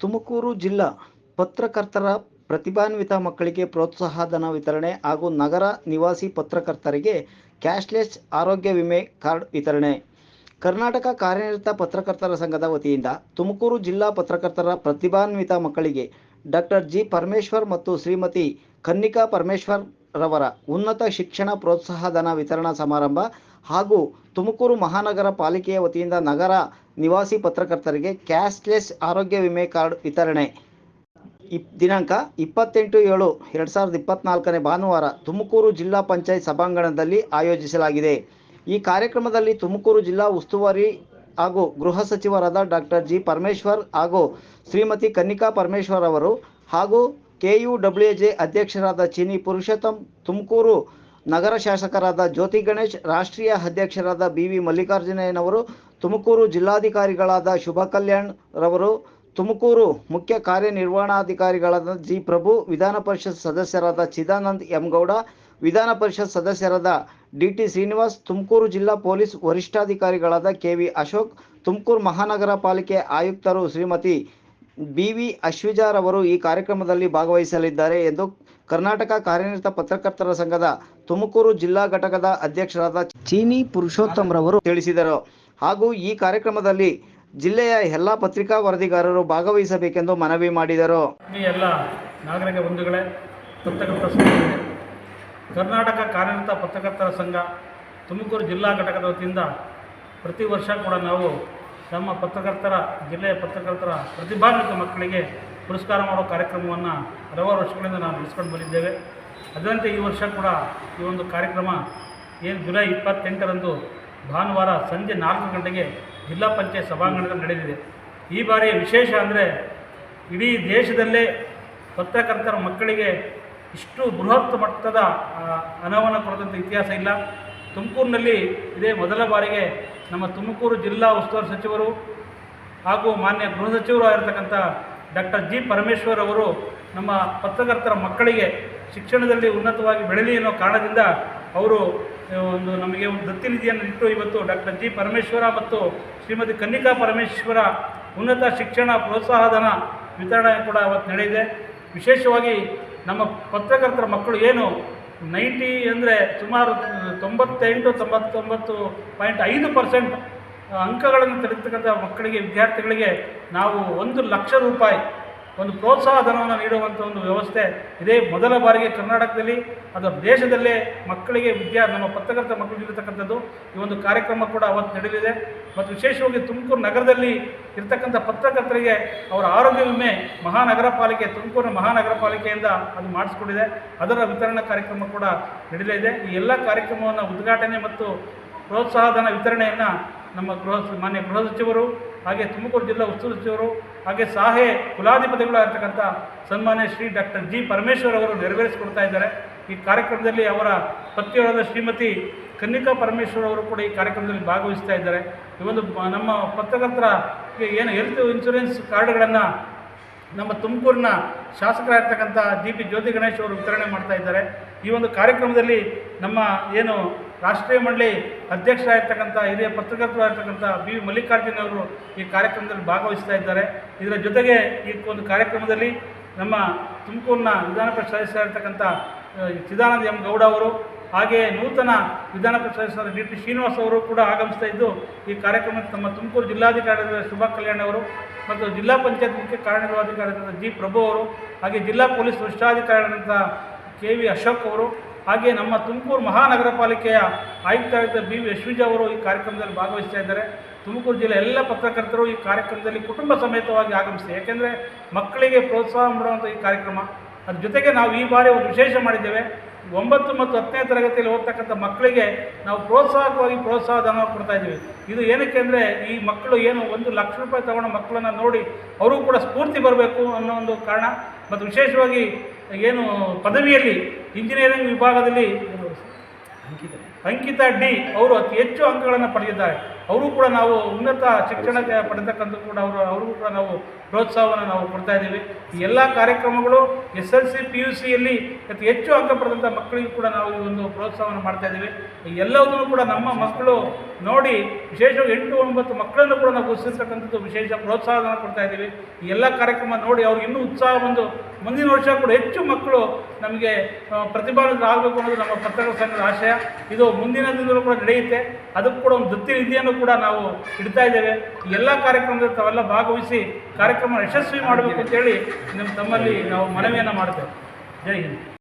ತುಮಕೂರು ಜಿಲ್ಲಾ ಪತ್ರಕರ್ತರ ಪ್ರತಿಭಾನ್ವಿತ ಮಕ್ಕಳಿಗೆ ಪ್ರೋತ್ಸಾಹಧನ ವಿತರಣೆ ಹಾಗೂ ನಗರ ನಿವಾಸಿ ಪತ್ರಕರ್ತರಿಗೆ ಕ್ಯಾಶ್ಲೆಸ್ ಆರೋಗ್ಯ ವಿಮೆ ಕಾರ್ಡ್ ವಿತರಣೆ. ಕರ್ನಾಟಕ ಕಾರ್ಯನಿರತ ಪತ್ರಕರ್ತರ ಸಂಘದ ವತಿಯಿಂದ ತುಮಕೂರು ಜಿಲ್ಲಾ ಪತ್ರಕರ್ತರ ಪ್ರತಿಭಾನ್ವಿತ ಮಕ್ಕಳಿಗೆ ಡಾಕ್ಟರ್ ಜಿ ಪರಮೇಶ್ವರ್ ಮತ್ತು ಶ್ರೀಮತಿ ಕನ್ನಿಕಾ ಪರಮೇಶ್ವರ್ ರವರ ಉನ್ನತ ಶಿಕ್ಷಣ ಪ್ರೋತ್ಸಾಹಧನ ವಿತರಣಾ ಸಮಾರಂಭ ಹಾಗೂ ತುಮಕೂರು ಮಹಾನಗರ ಪಾಲಿಕೆಯ ವತಿಯಿಂದ ನಗರ ನಿವಾಸಿ ಪತ್ರಕರ್ತರಿಗೆ ಕ್ಯಾಶ್ಲೆಸ್ ಆರೋಗ್ಯ ವಿಮೆ ಕಾರ್ಡ್ ವಿತರಣೆ. ಇಪ್, ದಿನಾಂಕ ಇಪ್ಪತ್ತೆಂಟು ಏಳು ಎರಡು ಸಾವಿರದ ಇಪ್ಪತ್ನಾಲ್ಕನೇ ಭಾನುವಾರ ತುಮಕೂರು ಜಿಲ್ಲಾ ಪಂಚಾಯತ್ ಸಭಾಂಗಣದಲ್ಲಿ ಆಯೋಜಿಸಲಾಗಿದೆ. ಈ ಕಾರ್ಯಕ್ರಮದಲ್ಲಿ ತುಮಕೂರು ಜಿಲ್ಲಾ ಉಸ್ತುವಾರಿ ಹಾಗೂ ಗೃಹ ಸಚಿವರಾದ ಡಾಕ್ಟರ್ ಜಿ. ಪರಮೇಶ್ವರ್ ಹಾಗೂ ಶ್ರೀಮತಿ ಕನ್ನಿಕಾ ಪರಮೇಶ್ವರ್ ಅವರು ಹಾಗೂ ಕೆ ಯು ಡಬ್ಲ್ಯೂ ಜೆ ಅಧ್ಯಕ್ಷರಾದ ಚಿನಿ ಪುರುಷೋತ್ತಮ್, ತುಮಕೂರು ನಗರ ಶಾಸಕರಾದ ಜ್ಯೋತಿ ಗಣೇಶ್, ರಾಷ್ಟ್ರೀಯ ಅಧ್ಯಕ್ಷರಾದ ಬಿ ವಿ ಮಲ್ಲಿಕಾರ್ಜುನಯ್ಯನವರು ತುಮಕೂರು ಜಿಲ್ಲಾಧಿಕಾರಿಗಳಾದ ಶುಭ ಕಲ್ಯಾಣ್ ರವರು, ತುಮಕೂರು ಮುಖ್ಯ ಕಾರ್ಯನಿರ್ವಹಣಾಧಿಕಾರಿಗಳಾದ ಜಿ ಪ್ರಭು, ವಿಧಾನ ಪರಿಷತ್ ಸದಸ್ಯರಾದ ಚಿದಾನಂದ್ ಎಂ ಗೌಡ ವಿಧಾನ ಪರಿಷತ್ ಸದಸ್ಯರಾದ ಡಿ ಟಿ ಶ್ರೀನಿವಾಸ್, ತುಮಕೂರು ಜಿಲ್ಲಾ ಪೊಲೀಸ್ ವರಿಷ್ಠಾಧಿಕಾರಿಗಳಾದ ಕೆ ವಿ ಅಶೋಕ್, ತುಮಕೂರು ಮಹಾನಗರ ಪಾಲಿಕೆ ಆಯುಕ್ತರು ಶ್ರೀಮತಿ ಬಿ ವಿ ಅಶ್ವಿಜಾರವರು ಈ ಕಾರ್ಯಕ್ರಮದಲ್ಲಿ ಭಾಗವಹಿಸಲಿದ್ದಾರೆ ಎಂದು ಕರ್ನಾಟಕ ಕಾರ್ಯನಿರತ ಪತ್ರಕರ್ತರ ಸಂಘದ ತುಮಕೂರು ಜಿಲ್ಲಾ ಘಟಕದ ಅಧ್ಯಕ್ಷರಾದ ಚೀನಿ ಪುರುಷೋತ್ತಮ್ ರವರು ತಿಳಿಸಿದರು. ಹಾಗೂ ಈ ಕಾರ್ಯಕ್ರಮದಲ್ಲಿ ಜಿಲ್ಲೆಯ ಎಲ್ಲ ಪತ್ರಿಕಾ ವರದಿಗಾರರು ಭಾಗವಹಿಸಬೇಕೆಂದು ಮನವಿ ಮಾಡಿದರು. ಎಲ್ಲ ನಾಗರಿಕ ಬಂಧುಗಳೇ ಪತ್ರಕರ್ತ ಸಂಘ ಕರ್ನಾಟಕ ಕಾರ್ಯರತ ಪತ್ರಕರ್ತರ ಸಂಘ, ತುಮಕೂರು ಜಿಲ್ಲಾ ಘಟಕದ ವತಿಯಿಂದ ಪ್ರತಿ ವರ್ಷ ಕೂಡ ನಾವು ನಮ್ಮ ಪತ್ರಕರ್ತರ, ಜಿಲ್ಲೆಯ ಪತ್ರಕರ್ತರ ಪ್ರತಿಭಾನ್ವಿತ ಮಕ್ಕಳಿಗೆ ಪುರಸ್ಕಾರ ಮಾಡೋ ಕಾರ್ಯಕ್ರಮವನ್ನು ಹಲವಾರು ವರ್ಷಗಳಿಂದ ನಾವು ನಡೆಸ್ಕೊಂಡು ಬಂದಿದ್ದೇವೆ. ಅದರಂತೆ ಈ ವರ್ಷ ಕೂಡ ಈ ಒಂದು ಕಾರ್ಯಕ್ರಮ, ಏನು ಜುಲೈ ಇಪ್ಪತ್ತೆಂಟರಂದು ಭಾನುವಾರ ಸಂಜೆ ನಾಲ್ಕು ಗಂಟೆಗೆ ಜಿಲ್ಲಾ ಪಂಚಾಯತ್ ಸಭಾಂಗಣದಲ್ಲಿ ನಡೆದಿದೆ. ಈ ಬಾರಿ ವಿಶೇಷ ಅಂದರೆ ಇಡೀ ದೇಶದಲ್ಲೇ ಪತ್ರಕರ್ತರ ಮಕ್ಕಳಿಗೆ ಇಷ್ಟು ಬೃಹತ್ ಮಟ್ಟದ ಅನವನ ಕೊಡದಂಥ ಇತಿಹಾಸ ಇಲ್ಲ. ತುಮಕೂರಿನಲ್ಲಿ ಇದೇ ಮೊದಲ ಬಾರಿಗೆ ನಮ್ಮ ತುಮಕೂರು ಜಿಲ್ಲಾ ಉಸ್ತುವಾರಿ ಸಚಿವರು ಹಾಗೂ ಮಾನ್ಯ ಗೃಹ ಸಚಿವರು ಆಗಿರ್ತಕ್ಕಂಥ ಡಾಕ್ಟರ್ ಜಿ ಪರಮೇಶ್ವರ್ ಅವರು ನಮ್ಮ ಪತ್ರಕರ್ತರ ಮಕ್ಕಳಿಗೆ ಶಿಕ್ಷಣದಲ್ಲಿ ಉನ್ನತವಾಗಿ ಬೆಳಲಿ ಅನ್ನೋ ಕಾರಣದಿಂದ ಅವರು ಒಂದು ನಮಗೆ ಒಂದು ದತ್ತಿ ನಿಧಿಯನ್ನು ಇಟ್ಟು ಇವತ್ತು ಡಾಕ್ಟರ್ ಜಿ ಪರಮೇಶ್ವರ ಮತ್ತು ಶ್ರೀಮತಿ ಕನ್ನಿಕಾ ಪರಮೇಶ್ವರ ಉನ್ನತ ಶಿಕ್ಷಣ ಪ್ರೋತ್ಸಾಹಧನ ವಿತರಣೆ ಕೂಡ ಅವತ್ತು ನಡೆಯಿದೆ ವಿಶೇಷವಾಗಿ ನಮ್ಮ ಪತ್ರಕರ್ತರ ಮಕ್ಕಳು ಏನು ನೈಂಟಿ ಅಂದರೆ ಸುಮಾರು ತೊಂಬತ್ತೆಂಟು, ತೊಂಬತ್ತೊಂಬತ್ತು ಪಾಯಿಂಟ್ ಐದು ಪರ್ಸೆಂಟ್ ಅಂಕಗಳನ್ನು ತೆಗೆತಕ್ಕಂಥ ಮಕ್ಕಳಿಗೆ, ವಿದ್ಯಾರ್ಥಿಗಳಿಗೆ ನಾವು ಒಂದು ಲಕ್ಷ ರೂಪಾಯಿ ಒಂದು ಪ್ರೋತ್ಸಾಹ ಧನವನ್ನು ನೀಡುವಂಥ ಒಂದು ವ್ಯವಸ್ಥೆ ಇದೇ ಮೊದಲ ಬಾರಿಗೆ ಕರ್ನಾಟಕದಲ್ಲಿ ಅದು ದೇಶದಲ್ಲೇ ಮಕ್ಕಳಿಗೆ ವಿದ್ಯಾ, ನಮ್ಮ ಪತ್ರಕರ್ತ ಮಕ್ಕಳಿಗೆ ಇರತಕ್ಕಂಥದ್ದು, ಈ ಒಂದು ಕಾರ್ಯಕ್ರಮ ಕೂಡ ಅವತ್ತು ನಡೆಯಲಿದೆ. ಮತ್ತು ವಿಶೇಷವಾಗಿ ತುಮಕೂರು ನಗರದಲ್ಲಿ ಇರ್ತಕ್ಕಂಥ ಪತ್ರಕರ್ತರಿಗೆ ಅವರ ಆರೋಗ್ಯ ವಿಮೆ ಮಹಾನಗರ ಪಾಲಿಕೆ ತುಮಕೂರು ಮಹಾನಗರ ಪಾಲಿಕೆಯಿಂದ ಅದು ಮಾಡಿಸ್ಕೊಂಡಿದೆ. ಅದರ ವಿತರಣಾ ಕಾರ್ಯಕ್ರಮ ಕೂಡ ನಡೆಯಲಿದೆ. ಈ ಎಲ್ಲ ಕಾರ್ಯಕ್ರಮವನ್ನು ಉದ್ಘಾಟನೆ ಮತ್ತು ಪ್ರೋತ್ಸಾಹಧನ ವಿತರಣೆಯನ್ನು ನಮ್ಮ ಗೃಹ ಮಾನ್ಯ ಗೃಹ ಸಚಿವರು ಹಾಗೆ ತುಮಕೂರು ಜಿಲ್ಲಾ ಉಸ್ತುವಾರಿ ಸಚಿವರು ಹಾಗೆ ಸಾಹೆ ಕುಲಾಧಿಪತಿಗಳಾಗಿರ್ತಕ್ಕಂಥ ಸನ್ಮಾನ್ಯ ಶ್ರೀ ಡಾಕ್ಟರ್ ಜಿ ಪರಮೇಶ್ವರ್ ಅವರು ನೆರವೇರಿಸಿಕೊಡ್ತಾ ಇದ್ದಾರೆ. ಈ ಕಾರ್ಯಕ್ರಮದಲ್ಲಿ ಅವರ ಪತ್ನಿಯವರಾದ ಶ್ರೀಮತಿ ಕನ್ನಿಕಾ ಪರಮೇಶ್ವರ್ ಅವರು ಕೂಡ ಈ ಕಾರ್ಯಕ್ರಮದಲ್ಲಿ ಭಾಗವಹಿಸ್ತಾ ಇದ್ದಾರೆ. ಈ ಒಂದು ನಮ್ಮ ಪತ್ರಕರ್ತರ ಏನು ಹೆಲ್ತ್ ಇನ್ಶೂರೆನ್ಸ್ ಕಾರ್ಡ್ಗಳನ್ನು ನಮ್ಮ ತುಮಕೂರಿನ ಶಾಸಕರಾಗಿರ್ತಕ್ಕಂಥ ಜಿ ಪಿ ಜ್ಯೋತಿ ಗಣೇಶ್ ಅವರು ವಿತರಣೆ ಮಾಡ್ತಾ ಇದ್ದಾರೆ. ಈ ಒಂದು ಕಾರ್ಯಕ್ರಮದಲ್ಲಿ ನಮ್ಮ ಏನು ರಾಷ್ಟ್ರೀಯ ಮಂಡಳಿ ಅಧ್ಯಕ್ಷರಾಗಿರ್ತಕ್ಕಂಥ, ಹಿರಿಯ ಪತ್ರಕರ್ತರಾಗಿರ್ತಕ್ಕಂಥ ಬಿ. ವಿ ಮಲ್ಲಿಕಾರ್ಜುನ್ ಅವರು ಈ ಕಾರ್ಯಕ್ರಮದಲ್ಲಿ ಭಾಗವಹಿಸ್ತಾ ಇದ್ದಾರೆ. ಇದರ ಜೊತೆಗೆ ಈ ಒಂದು ಕಾರ್ಯಕ್ರಮದಲ್ಲಿ ನಮ್ಮ ತುಮಕೂರಿನ ವಿಧಾನ ಪರಿಷತ್ ಸದಸ್ಯರಾಗಿರ್ತಕ್ಕಂಥ ಚಿದಾನಂದ ಎಂ. ಗೌಡ ಅವರು ಹಾಗೆ ನೂತನ ವಿಧಾನ ಪರಿಷತ್ ಸದಸ್ಯರಾದ ಡಿ. ಟಿ. ಶ್ರೀನಿವಾಸ್ ಅವರು ಕೂಡ ಆಗಮಿಸ್ತಾ ಇದ್ದು ಈ ಕಾರ್ಯಕ್ರಮಕ್ಕೆ ನಮ್ಮ ತುಮಕೂರು ಜಿಲ್ಲಾಧಿಕಾರಿ ಶುಭ ಕಲ್ಯಾಣ್ ಅವರು ಮತ್ತು ಜಿಲ್ಲಾ ಪಂಚಾಯತ್ ಮುಖ್ಯ ಕಾರ್ಯನಿರ್ವಹಣಾಧಿಕಾರಿಗಳಾದ ಜಿ. ಪ್ರಭು ಅವರು ಹಾಗೆ ಜಿಲ್ಲಾ ಪೊಲೀಸ್ ವರಿಷ್ಠಾಧಿಕಾರಿಗಳಾದಂಥ ಕೆ. ವಿ. ಅಶೋಕ್ ಅವರು ಹಾಗೆ ನಮ್ಮ ತುಮಕೂರು ಮಹಾನಗರ ಪಾಲಿಕೆಯ ಆಯುಕ್ತರಾದ ಬಿ ವಿ ಯಶ್ವಿಜ ಅವರು ಈ ಕಾರ್ಯಕ್ರಮದಲ್ಲಿ ಭಾಗವಹಿಸ್ತಾ ಇದ್ದಾರೆ. ತುಮಕೂರು ಜಿಲ್ಲೆ ಎಲ್ಲ ಪತ್ರಕರ್ತರು ಈ ಕಾರ್ಯಕ್ರಮದಲ್ಲಿ ಕುಟುಂಬ ಸಮೇತವಾಗಿ ಆಗಮಿಸಿದೆ ಯಾಕೆಂದರೆ ಮಕ್ಕಳಿಗೆ ಪ್ರೋತ್ಸಾಹ ಮಾಡುವಂಥ ಈ ಕಾರ್ಯಕ್ರಮ. ಅದ್ರ ಜೊತೆಗೆ ನಾವು ಈ ಬಾರಿ ಒಂದು ವಿಶೇಷ ಮಾಡಿದ್ದೇವೆ. ಒಂಬತ್ತು ಮತ್ತು ಹತ್ತನೇ ತರಗತಿಯಲ್ಲಿ ಓದ್ತಕ್ಕಂಥ ಮಕ್ಕಳಿಗೆ ನಾವು ಪ್ರೋತ್ಸಾಹಕವಾಗಿ ಪ್ರೋತ್ಸಾಹ ಧನ ಕೊಡ್ತಾ ಇದ್ದೀವಿ. ಇದು ಏನಕ್ಕೆ ಅಂದರೆ ಈ ಮಕ್ಕಳು ಏನು ಒಂದು ಲಕ್ಷ ರೂಪಾಯಿ ತಗೊಂಡ ಮಕ್ಕಳನ್ನು ನೋಡಿ ಅವರು ಕೂಡ ಸ್ಫೂರ್ತಿ ಬರಬೇಕು ಅನ್ನೋ ಒಂದು ಕಾರಣ. ಮತ್ತು ವಿಶೇಷವಾಗಿ ಏನು ಪದವಿಯಲ್ಲಿ ಇಂಜಿನಿಯರಿಂಗ್ ವಿಭಾಗದಲ್ಲಿ ಅಂಕಿತಾ ಡಿ, ಅವರು ಅತಿ ಹೆಚ್ಚು ಅಂಕಗಳನ್ನು ಪಡೆದಿದ್ದಾರೆ. ಅವರು ಕೂಡ ನಾವು ಉನ್ನತ ಶಿಕ್ಷಣಕ್ಕೆ ಪಡೆತಕ್ಕಂಥ ಕೂಡ ಅವರು ಅವರಿಗೂ ಕೂಡ ನಾವು ಪ್ರೋತ್ಸಾಹವನ್ನು ನಾವು ಕೊಡ್ತಾ ಇದ್ದೀವಿ. ಈ ಎಲ್ಲ ಕಾರ್ಯಕ್ರಮಗಳು S L C, P U ಸಿಯಲ್ಲಿ ಅತಿ ಹೆಚ್ಚು ಅಂಕ ಪಡೆದಂಥ ಮಕ್ಕಳಿಗೂ ಕೂಡ ನಾವು ಈ ಒಂದು ಪ್ರೋತ್ಸಾಹವನ್ನು ಮಾಡ್ತಾ ಇದ್ದೀವಿ. ಎಲ್ಲವನ್ನೂ ಕೂಡ ನಮ್ಮ ಮಕ್ಕಳು ನೋಡಿ, ವಿಶೇಷವಾಗಿ ಎಂಟು ಒಂಬತ್ತು ಮಕ್ಕಳನ್ನು ಕೂಡ ನಾವು ಗುರುತಿಸ್ತಕ್ಕಂಥದ್ದು ವಿಶೇಷ ಪ್ರೋತ್ಸಾಹವನ್ನು ಕೊಡ್ತಾ ಇದ್ದೀವಿ. ಈ ಎಲ್ಲ ಕಾರ್ಯಕ್ರಮ ನೋಡಿ, ಅವ್ರಿಗೆ ಇನ್ನೂ ಉತ್ಸಾಹ ಬಂದು ಮುಂದಿನ ವರ್ಷ ಕೂಡ ಹೆಚ್ಚು ಮಕ್ಕಳು ನಮಗೆ ಪ್ರತಿಭಾನ್ವಿತರಾಗಬೇಕು ಅನ್ನೋದು ನಮ್ಮ ಪತ್ರಕರ್ತರ ಸಂಘದ ಆಶಯ. ಇದು ಮುಂದಿನ ದಿನದಲ್ಲೂ ಕೂಡ ನಡೆಯುತ್ತೆ. ಅದಕ್ಕೂ ಕೂಡ ಒಂದು ದತ್ತಿ ನಿಧಿಯನ್ನು ಕೂಡ ನಾವು ಇಡ್ತಾ ಇದ್ದೇವೆ. ಎಲ್ಲ ಕಾರ್ಯಕ್ರಮದಲ್ಲಿ ತಾವೆಲ್ಲ ಭಾಗವಹಿಸಿ ಕಾರ್ಯಕ್ರಮ ಯಶಸ್ವಿ ಮಾಡಬೇಕು ಅಂತೇಳಿ ನಿಮ್ಮ ತಮ್ಮಲ್ಲಿ ನಾವು ಮನವಿಯನ್ನು ಮಾಡ್ತೇವೆ. ಜೈ ಹಿಂದ್.